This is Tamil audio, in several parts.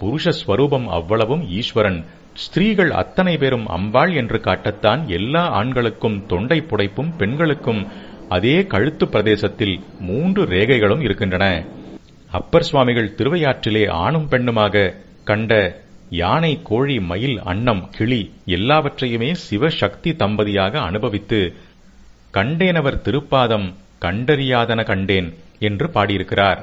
புருஷ ஸ்வரூபம் அவ்வளவும் ஈஸ்வரன். ஸ்திரீகள் அத்தனை பேரும் அம்பாள் என்று காட்டத்தான் எல்லா ஆண்களுக்கும் தொண்டை புடைப்பும் பெண்களுக்கும் அதே கழுத்து பிரதேசத்தில் மூன்று ரேகைகளும் இருக்கின்றன. அப்பர் சுவாமிகள் திருவையாற்றிலே ஆணும் பெண்ணுமாக கண்ட யானை கோழி மயில் அன்னம் கிளி எல்லாவற்றையுமே சிவசக்தி தம்பதியாக அனுபவித்து கண்டேனவர் திருப்பாதம் கண்டறியாதன கண்டேன் என்று பாடியிருக்கிறார்.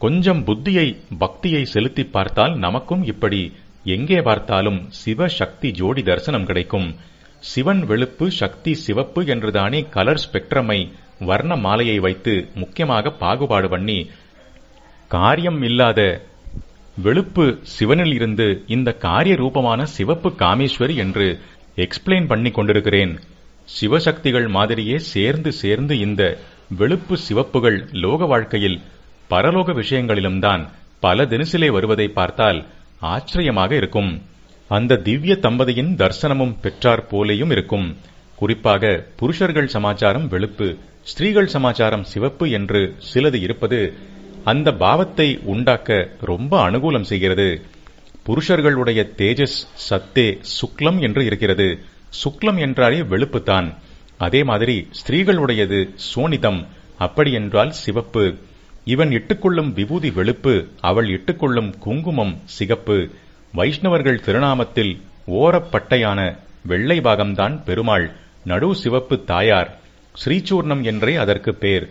கொஞ்சம் புத்தியை பக்தியை செலுத்தி பார்த்தால் நமக்கும் இப்படி. எங்கே பார்த்தாலும் சிவ சக்தி ஜோடி தரிசனம் கிடைக்கும். சிவன் வெளுப்பு சக்தி சிவப்பு என்றுதானே கலர் ஸ்பெக்ட்ரமை வர்ண மாலையை வைத்து முக்கியமாக பாகுபாடு பண்ணி. காரியம் இல்லாத வெளுப்பு சிவனில் இருந்து இந்த காரிய ரூபமான சிவப்பு காமேஸ்வரி என்று எக்ஸ்பிளைன் பண்ணி கொண்டிருக்கிறேன். சிவசக்திகள் மாதிரியே சேர்ந்து சேர்ந்து இந்த வெளுப்பு சிவப்புகள் லோக வாழ்க்கையில் பரலோக விஷயங்களிலும் தான் பல தினசிலே வருவதை பார்த்தால் ஆச்சரியமாக இருக்கும். அந்த திவ்ய தம்பதியின் தர்சனமும் பெற்றார் போலேயும் இருக்கும். குறிப்பாக புருஷர்கள் சமாச்சாரம் வெளுப்பு ஸ்திரீகள் சமாச்சாரம் சிவப்பு என்று சிலது இருப்பது அந்த பாவத்தை உண்டாக்க ரொம்ப அனுகூலம் செய்கிறது. புருஷர்களுடைய தேஜஸ் சத்தே சுக்லம் என்று இருக்கிறது. சுக்லம் என்றாலே வெளுப்புத்தான். அதே மாதிரி ஸ்திரீகளுடையது சோனிதம் அப்படி என்றால் சிவப்பு. இவன் இட்டுக்கொள்ளும் விபூதி வெளுப்பு அவள் இட்டுக்கொள்ளும் குங்குமம் சிகப்பு. வைஷ்ணவர்கள் திருநாமத்தில் ஓரப்பட்டையான வெள்ளை பாகம்தான் பெருமாள் நடு சிவப்பு தாயார். ஸ்ரீசூர்ணம் என்றே அதற்கு பேர்.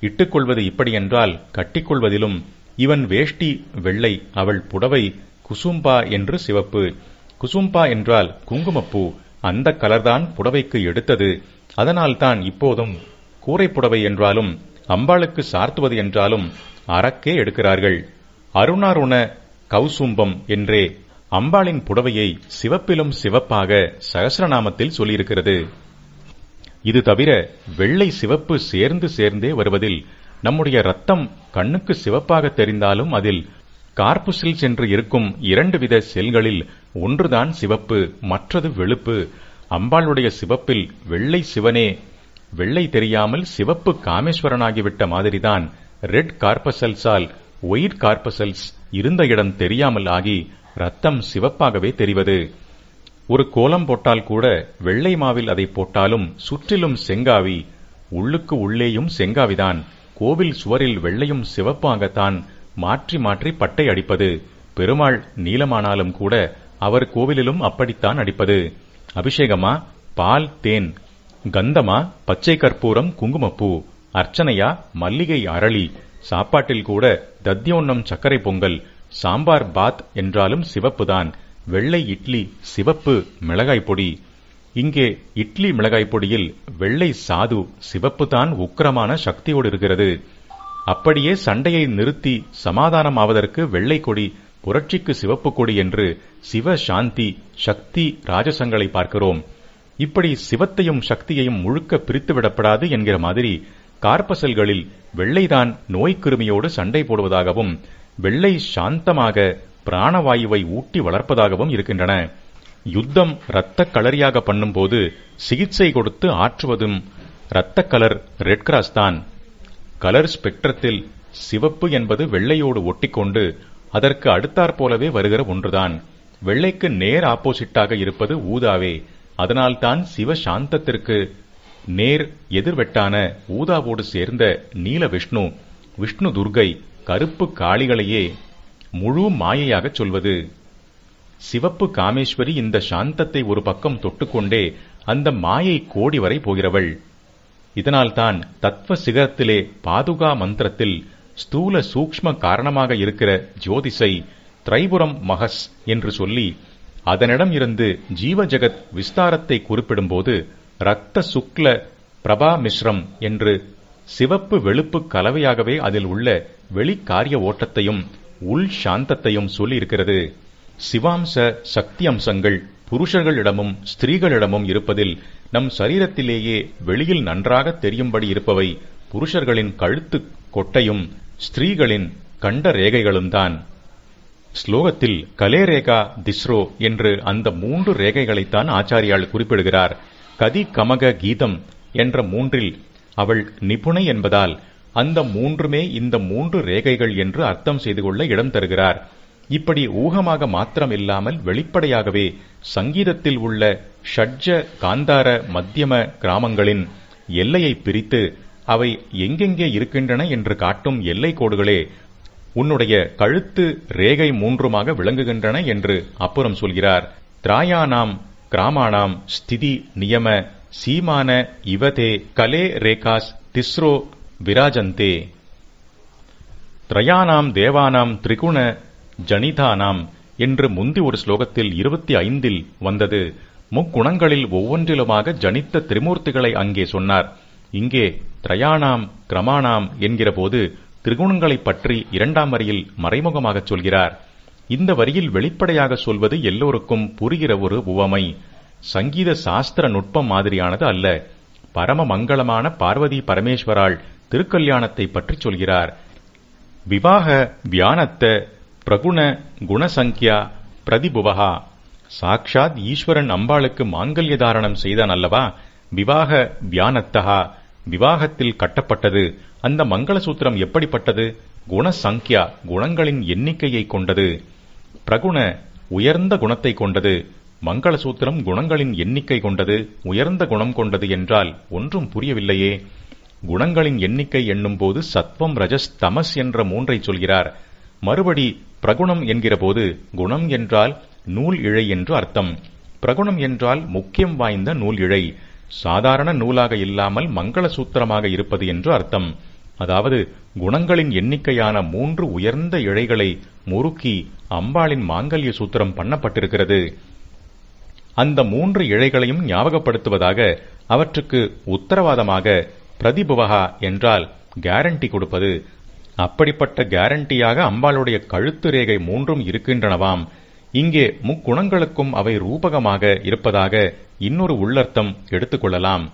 இட்டுக்கொள்வது இப்படியென்றால் கட்டிக்கொள்வதிலும் இவன் வேஷ்டி வெள்ளை அவள் புடவை குசும்பா என்று சிவப்பு. குசும்பா என்றால் குங்குமப்பூ அந்த கலர்தான் புடவைக்கு எடுத்தது. அதனால்தான் இப்போதும் கூரைப்புடவை புடவை என்றாலும் அம்பாளுக்கு சார்த்துவது என்றாலும் அறக்கே எடுக்கிறார்கள். அருணாருண கௌசும்பம் என்றே அம்பாளின் புடவையை சிவப்பிலும் சிவப்பாக சகசிரநாமத்தில் சொல்லியிருக்கிறது. இது தவிர வெள்ளை சிவப்பு சேர்ந்து சேர்ந்தே வருவதில் நம்முடைய ரத்தம் கண்ணுக்கு சிவப்பாக தெரிந்தாலும் அதில் கார்புசில் சென்று இருக்கும் இரண்டு வித செல்களில் ஒன்றுதான் சிவப்பு மற்றது வெளுப்பு. அம்பாளுடைய சிவப்பில் வெள்ளை சிவனே வெள்ளை தெரியாமல் சிவப்பு காமேஸ்வரனாகிவிட்ட மாதிரிதான் ரெட் கார்பசல்ஸால் ஒயிட் கார்பசல்ஸ் இருந்த இடம் தெரியாமல் ஆகி ரத்தம் சிவப்பாகவே தெரிவது. ஒரு கோலம் போட்டால் கூட வெள்ளை மாவில் அதை போட்டாலும் சுற்றிலும் செங்காவி உள்ளுக்கு உள்ளேயும் செங்காவிதான். கோவில் சுவரில் வெள்ளையும் சிவப்பாகத்தான் மாற்றி மாற்றி பட்டை அடிப்பது. பெருமாள் நீளமானாலும் கூட அவர் கோவிலிலும் அப்படித்தான் அடிப்பது. அபிஷேகமா? பால் தேன் கந்தமா பச்சை கற்பூரம் குங்குமப்பூ அர்ச்சனையா மல்லிகை அரளி சாப்பாட்டில் கூட தத்தியோன்னம் சர்க்கரை பொங்கல் சாம்பார் பாத் என்றாலும் சிவப்புதான் வெள்ளை இட்லி சிவப்பு மிளகாய் பொடி. இங்கே இட்லி மிளகாய் பொடியில் வெள்ளை சாது சிவப்புதான் உக்கிரமான சக்தியோடு இருக்கிறது. அப்படியே சண்டையை நிறுத்தி சமாதானம் ஆவதற்கு வெள்ளை கொடி புரட்சிக்கு சிவப்பு கொடி என்று சிவ சாந்தி சக்தி ராஜசங்களை பார்க்கிறோம். இப்படி சிவத்தையும் சக்தியையும் முழுக்க பிரித்து விடப்படாது என்கிற மாதிரி கார்பசல்களில் வெள்ளைதான் நோய்க்கிருமியோடு சண்டை போடுவதாகவும் வெள்ளை சாந்தமாக பிராணவாயுவை ஊட்டி வளர்ப்பதாகவும் இருக்கின்றன. யுத்தம் இரத்த களரியாக பண்ணும்போது சிகிச்சை கொடுத்து ஆற்றுவதும் இரத்த கலர் ரெட் கிராஸ் தான். கலர் ஸ்பெக்ட்ரத்தில் சிவப்பு என்பது வெள்ளையோடு ஒட்டிக்கொண்டு அதற்கு அடுத்தாற் போலவே வருகிற ஒன்றுதான். வெள்ளைக்கு நேர் ஆப்போசிட்டாக இருப்பது ஊதாவே. அதனால்தான் சிவ சாந்தத்திற்கு நேர் எதிர்வெட்டான ஊதாவோடு சேர்ந்த நீல விஷ்ணு விஷ்ணு துர்கை கருப்பு காளிகளையே முழு மாயையாகச் சொல்வது. சிவப்பு காமேஸ்வரி இந்த சாந்தத்தை ஒரு பக்கம் தொட்டுக்கொண்டே அந்த மாயை கோடி வரை போகிறவள். இதனால்தான் தத்துவ சிகரத்திலே பாதுகா மந்திரத்தில் ஸ்தூல சூக்ஷ்ம காரணமாக இருக்கிற ஜோதிஷை திரைபுரம் மகஸ் என்று சொல்லி அதனிடம் இருந்து ஜீவஜகத் விஸ்தாரத்தை குறிப்பிடும்போது ரத்த சுக்ல பிரபா மிஸ்ரம் என்று சிவப்பு வெளுப்பு கலவையாகவே அதில் உள்ள வெளிக்காரிய ஓட்டத்தையும் உள் சாந்தத்தையும் சொல்லியிருக்கிறது. சிவாம்ச சக்தி அம்சங்கள் புருஷர்களிடமும் ஸ்திரீகளிடமும் இருப்பதில் நம் சரீரத்திலேயே வெளியில் நன்றாக தெரியும்படி இருப்பவை புருஷர்களின் கழுத்து கொட்டையும் ஸ்திரீகளின் கண்ட ரேகைகளும் தான் ஸ்லோகத்தில் கலேரேகா திஸ்ரோ என்று அந்த மூன்று ரேகைகளைத்தான் ஆச்சாரியால் குறிப்பிடுகிறார். கதி கமக கீதம் என்ற மூன்றில் அவள் நிபுணை என்பதால் அந்த மூன்றுமே இந்த மூன்று ரேகைகள் என்று அர்த்தம் செய்து கொள்ள இடம் தருகிறார். இப்படி ஊகமாக மாத்திரம் இல்லாமல் வெளிப்படையாகவே சங்கீதத்தில் உள்ள ஷட்ஜ காந்தார மத்தியம கிராமங்களின் எல்லையை பிரித்து அவை எங்கெங்கே இருக்கின்றன என்று காட்டும் எல்லை கோடுகளே உன்னுடைய கழுத்து ரேகை மூன்றுமாக விளங்குகின்றன என்று அப்புறம் சொல்கிறார். திராயானாம் கிராமானாம் ஸ்திதி நியம சீமான இவதே கலே ரேகாஸ் திஸ்ரோ விராஜந்தே. திரயானாம் தேவானாம் திரிகுண ஜனிதானாம் என்று முந்தி ஒரு ஸ்லோகத்தில் இருபத்தி ஐந்தில் வந்தது. முக்குணங்களில் ஒவ்வொன்றிலுமாக ஜனித்த திரிமூர்த்திகளை அங்கே சொன்னார். இங்கே திரயானாம் கிரமானாம் என்கிற போது திரிகுணங்களைப் பற்றி இரண்டாம் வரியில் மறைமுகமாகச் சொல்கிறார். இந்த வரியில் வெளிப்படையாக சொல்வது எல்லோருக்கும் புரிகிற ஒரு உவமை. சங்கீத சாஸ்திர நுட்பம் மாதிரியானது அல்ல. பரம மங்களமான பார்வதி பரமேஸ்வராள் திருக்கல்யாணத்தை பற்றி சொல்கிறார். விவாக வியானத்த பிரகுண குணசங்கியா பிரதிபுவகா. சாக்ஷாத் ஈஸ்வரன் அம்பாளுக்கு மாங்கல்ய தாரணம் செய்தான் அல்லவா? விவாக வியானத்தகா. விவாகத்தில் கட்டப்பட்டது. அந்த மங்களசூத்திரம் எப்படிப்பட்டது? குணசங்கியா குணங்களின் எண்ணிக்கையை கொண்டது. பிரகுண உயர்ந்த குணத்தை கொண்டது. மங்களசூத்திரம் குணங்களின் எண்ணிக்கை கொண்டது. உயர்ந்த குணம் கொண்டது என்றால் ஒன்றும் புரியவில்லையே. குணங்களின் எண்ணிக்கை எண்ணும்போது சத்வம் ரஜஸ் தமஸ் என்ற மூன்றை சொல்கிறார். மறுபடி பிரகுணம் என்கிறபோது குணம் என்றால் நூல் இழை என்று அர்த்தம். பிரகுணம் என்றால் முக்கியம் வாய்ந்த நூல் இழை. சாதாரண நூலாக இல்லாமல் மங்கள சூத்திரமாக இருப்பது என்று அர்த்தம். அதாவது குணங்களின் எண்ணிக்கையான மூன்று உயர்ந்த இழைகளை முறுக்கி அம்பாளின் மாங்கல்ய சூத்திரம் பண்ணப்பட்டிருக்கிறது. அந்த மூன்று இழைகளையும் ஞாபகப்படுத்துவதாக அவற்றுக்கு உத்தரவாதமாக பிரதிபுவகா என்றால் கேரண்டி கொடுப்பது. அப்படிப்பட்ட கேரண்டியாக அம்பாளுடைய கழுத்து ரேகை மூன்றும் இருக்கின்றனவாம். இங்கே முக்குணங்களுக்கும் அவை ரூபகமாக இருப்பதாக இன்னொரு உள்ளர்த்தம் எடுத்துக்கொள்ளலாம்.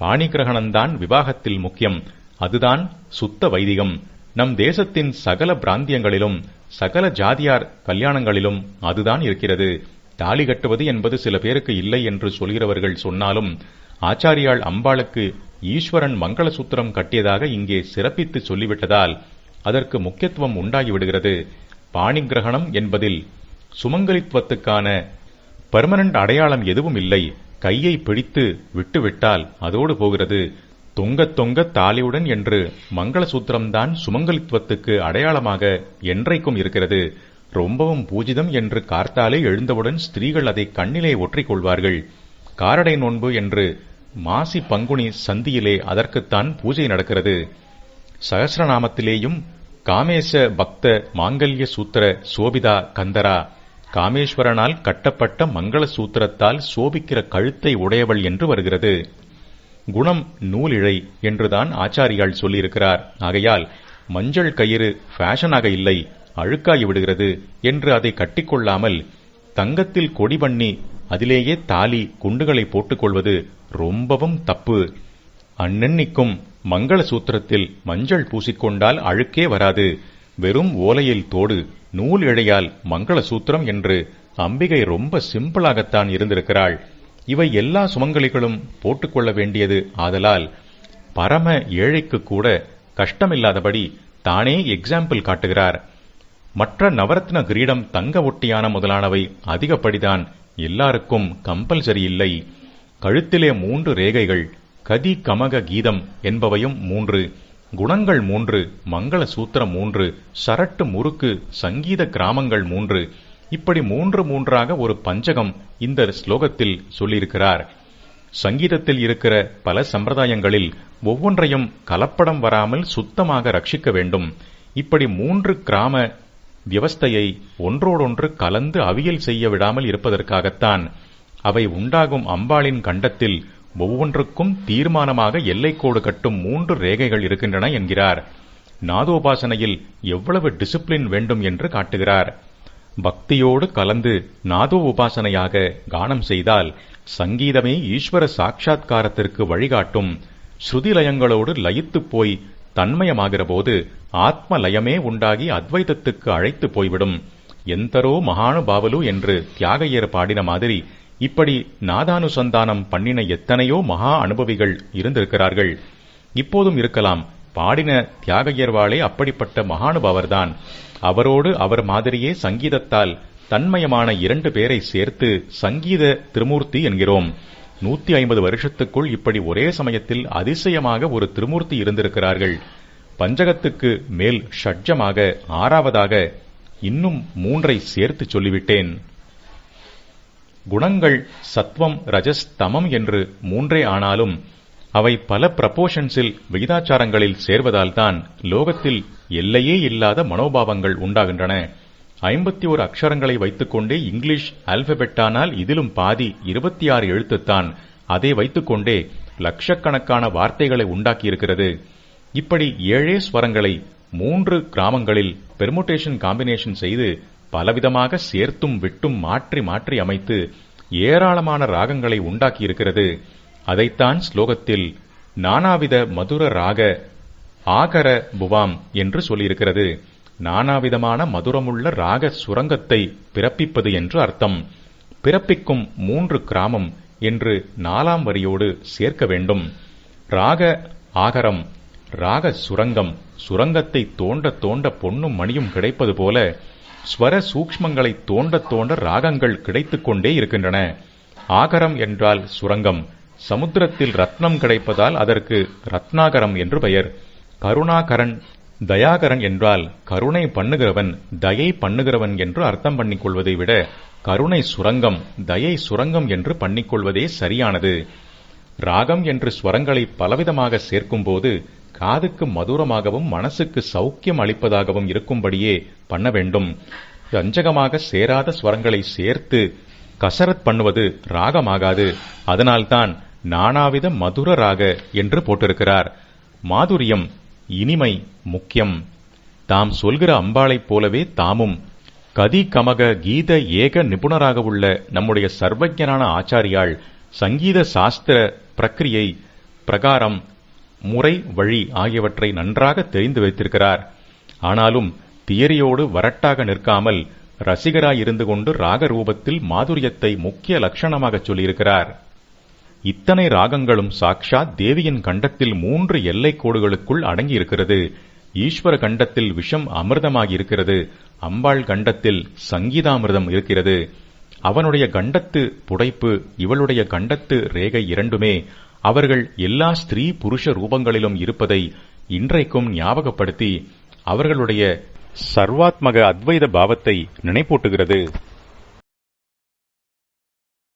பாணிகிரகணம்தான் விவாகத்தில் முக்கியம். அதுதான் சுத்த வைதிகம். நம் தேசத்தின் சகல பிராந்தியங்களிலும் சகல ஜாதியார் கல்யாணங்களிலும் அதுதான் இருக்கிறது. தாலி கட்டுவது என்பது சில பேருக்கு இல்லை என்று சொல்கிறவர்கள் சொன்னாலும் ஆச்சாரியாள் அம்பாளுக்கு ஈஸ்வரன் மங்களசூத்திரம் கட்டியதாக இங்கே சிறப்பித்து சொல்லிவிட்டதால் அதற்கு முக்கியத்துவம் உண்டாகிவிடுகிறது. பாணிகிரகணம் என்பதில் சுமங்கலித்துவத்துக்கான பெர்மனன்ட் அடையாளம் எதுவும் இல்லை. கையை பிடித்து விட்டுவிட்டால் அதோடு போகிறது. தொங்க தொங்க தாலியுடன் என்று மங்களசூத்திரம்தான் சுமங்கலித்துவத்துக்கு அடையாளமாக என்றைக்கும் இருக்கிறது. ரொம்பவும் பூஜிதம் என்று கார்த்தாலே எழுந்தவுடன் ஸ்திரீகள் அதை கண்ணிலே ஒற்றிக்கொள்வார்கள். காரடை நோன்பு என்று மாசி பங்குனி சந்தியிலே அதற்குத்தான் பூஜை நடக்கிறது. சகசிரநாமத்திலேயும் காமேச பக்த மாங்கல்ய சூத்திர சோபிதா கந்தரா காமேஸ்வரனால் கட்டப்பட்ட மங்கள சூத்திரத்தால் சோபிக்கிற கழுத்தை உடையவள் என்று வருகிறது. குணம் நூலிழை என்றுதான் ஆச்சாரியால் சொல்லியிருக்கிறார். ஆகையால் மஞ்சள் கயிறு ஃபேஷனாக இல்லை அழுக்காகி விடுகிறது என்று அதை கட்டிக்கொள்ளாமல் தங்கத்தில் கொடி பண்ணி அதிலேயே தாலி குண்டுகளை போட்டுக்கொள்வது ரொம்பவும் தப்பு. அன்னன்னிக்கும் மங்கள சூத்திரத்தில் மஞ்சள் பூசிக்கொண்டால் அழுக்கே வராது. வெறும் ஓலையில் தோடு நூல் இழையால் மங்களசூத்திரம் என்று அம்பிகை ரொம்ப சிம்பிளாகத்தான் இருந்திருக்கிறாள். இவை எல்லா சுமங்கலிகளும் போட்டுக்கொள்ள வேண்டியது ஆதலால் பரம ஏழைக்கு கூட கஷ்டமில்லாதபடி தானே எக்ஸாம்பிள் காட்டுகிறார். மற்ற நவரத்ன கிரீடம் தங்க ஒட்டியான முதலானவை அதிகப்படிதான் எல்லாருக்கும் கம்பல்சரி இல்லை. கழுத்திலே மூன்று ரேகைகள் கதி கமக கீதம் என்பவையும் மூன்று. குணங்கள் மூன்று மங்கள சூத்திரம் மூன்று சரட்டு முறுக்கு சங்கீத கிராமங்கள் மூன்று. இப்படி மூன்று மூன்றாக ஒரு பஞ்சகம் இந்த ஸ்லோகத்தில் சொல்லியிருக்கிறார். சங்கீதத்தில் இருக்கிற பல சம்பிரதாயங்களில் ஒவ்வொன்றையும் கலப்படம் வராமல் சுத்தமாக ரட்சிக்க வேண்டும். இப்படி மூன்று கிராம வியவஸ்தையை ஒன்றோடொன்று கலந்து அவியல் செய்ய விடாமல் இருப்பதற்காகத்தான் அவை உண்டாகும் அம்பாளின் கண்டத்தில் ஒவ்வொன்றுக்கும் தீர்மானமாக எல்லைக்கோடு கட்டும் மூன்று ரேகைகள் இருக்கின்றன என்கிறார். நாதோபாசனையில் எவ்வளவு டிசிப்ளின் வேண்டும் என்று காட்டுகிறார். பக்தியோடு கலந்து நாதோ உபாசனையாக கானம் செய்தால் சங்கீதமே ஈஸ்வர சாட்சா்காரத்திற்கு வழிகாட்டும். ஸ்ருதிலயங்களோடு லயித்துப் போய் தன்மயமாகிற போது ஆத்ம லயமே உண்டாகி அத்வைதத்துக்கு அழைத்து போய்விடும். எந்தரோ மகானுபாவலு என்று தியாகையர் பாடின மாதிரி இப்படி நாதானுசந்தானம் பண்ணின எத்தனையோ மகா அனுபவிகள் இருந்திருக்கிறார்கள். இப்போதும் இருக்கலாம். பாடின தியாகையர்வாளே அப்படிப்பட்ட மகானுபாவர்தான். அவரோடு அவர் மாதிரியே சங்கீதத்தால் தன்மயமான இரண்டு பேரை சேர்த்து சங்கீத திருமூர்த்தி என்கிறோம். நூத்தி ஐம்பது வருஷத்துக்குள் இப்படி ஒரே சமயத்தில் அதிசயமாக ஒரு திருமூர்த்தி இருந்திருக்கிறார்கள். பஞ்சகத்துக்கு மேல் ஷட்ஜமாக ஆறாவதாக இன்னும் மூன்றை சேர்த்து சொல்லிவிட்டேன். குணங்கள் சத்வம் ரஜஸ் தமம் என்று மூன்றே ஆனாலும் அவை பல ப்ரப்போர்ஷன்ஸில் விகிதாச்சாரங்களில் சேர்வதால்தான் லோகத்தில் எல்லையே இல்லாத மனோபாவங்கள் உண்டாகின்றன. ஐம்பத்தி ஒரு அக்ஷரங்களை வைத்துக்கொண்டே இங்கிலீஷ் ஆல்பபெட்டானால் இதிலும் பாதி இருபத்தி ஆறு எழுத்துத்தான் அதை வைத்துக்கொண்டே லட்சக்கணக்கான வார்த்தைகளை உண்டாக்கியிருக்கிறது. இப்படி ஏழே ஸ்வரங்களை மூன்று கிராமங்களில் பெர்முட்டேஷன் காம்பினேஷன் செய்து பலவிதமாக சேர்த்தும் விட்டும் மாற்றி மாற்றி அமைத்து ஏராளமான ராகங்களை உண்டாக்கியிருக்கிறது. அதைத்தான் ஸ்லோகத்தில் நானாவித மதுர ராக ஆகர புவாம் என்று சொல்லியிருக்கிறது. நானாவிதமான மதுரமுள்ள ராக சுரங்கத்தை பிறப்பிப்பது என்று அர்த்தம். பிறப்பிக்கும் மூன்று கிராமம் என்று நாலாம் வரியோடு சேர்க்க வேண்டும். ராக ஆகரம் ராக சுரங்கம் சுரங்கத்தை தோண்ட தோண்ட பொன்னும் மணியும் கிடைப்பது போல ஸ்வர சூக்ஷ்மங்களை தோண்ட தோண்ட ராகங்கள் கிடைத்து கொண்டே இருக்கின்றன. ஆகரம் என்றால் சுரங்கம். சமுத்திரத்தில் ரத்னம் கிடைப்பதால் அதற்கு ரத்னாகரம் என்று பெயர். கருணாகரன் தயாகரன் என்றால் கருணை பண்ணுகிறவன் தயை பண்ணுகிறவன் என்று அர்த்தம் பண்ணிக்கொள்வதை விட கருணை சுரங்கம் தயை சுரங்கம் என்று பண்ணிக்கொள்வதே சரியானது. ராகம் என்று ஸ்வரங்களை பலவிதமாக சேர்க்கும்போது காதுக்கு மதுரமாகவும் மனசுக்கு சௌக்கியம் அளிப்பதாகவும் இருக்கும்படியே பண்ண வேண்டும். ரஞ்சகமாக சேராத ஸ்வரங்களை சேர்த்து கசரத் பண்ணுவது ராகமாகாது. அதனால்தான் நானாவித மதுர ராக என்று போட்டிருக்கிறார். மாதுரியம் இனிமை முக்கியம். தாம் சொல்கிற அம்பாளைப் போலவே தாமும் கதி கமக கீத ஏக நிபுணராக உள்ள நம்முடைய சர்வஜனான ஆச்சாரியால் சங்கீத சாஸ்திர பிரக்கிரியை பிரகாரம் முறை வழி ஆகியவற்றை நன்றாக தெரிந்து வைத்திருக்கிறார். ஆனாலும் தியரியோடு வரட்டாக நிற்காமல் ரசிகராய் இருந்து கொண்டு ராக ரூபத்தில் மாதுரியத்தை முக்கிய லட்சணமாகச் சொல்லியிருக்கிறார். இத்தனை ராகங்களும் சாக்ஷாத் தேவியின் கண்டத்தில் மூன்று எல்லைக் கோடுகளுக்குள் அடங்கியிருக்கிறது. ஈஸ்வர கண்டத்தில் விஷம் அமிர்தமாகி இருக்கிறது அம்பாள் கண்டத்தில் சங்கீதாமிர்தம் இருக்கிறது. அவனுடைய கண்டத்து புடைப்பு இவளுடைய கண்டத்து ரேகை இரண்டுமே அவர்கள் எல்லா ஸ்திரீ புருஷ ரூபங்களிலும் இருப்பதை இன்றைக்கும் ஞாபகப்படுத்தி அவர்களுடைய சர்வாத்மக அத்வைத பாவத்தை நினைப்பூட்டுகிறது.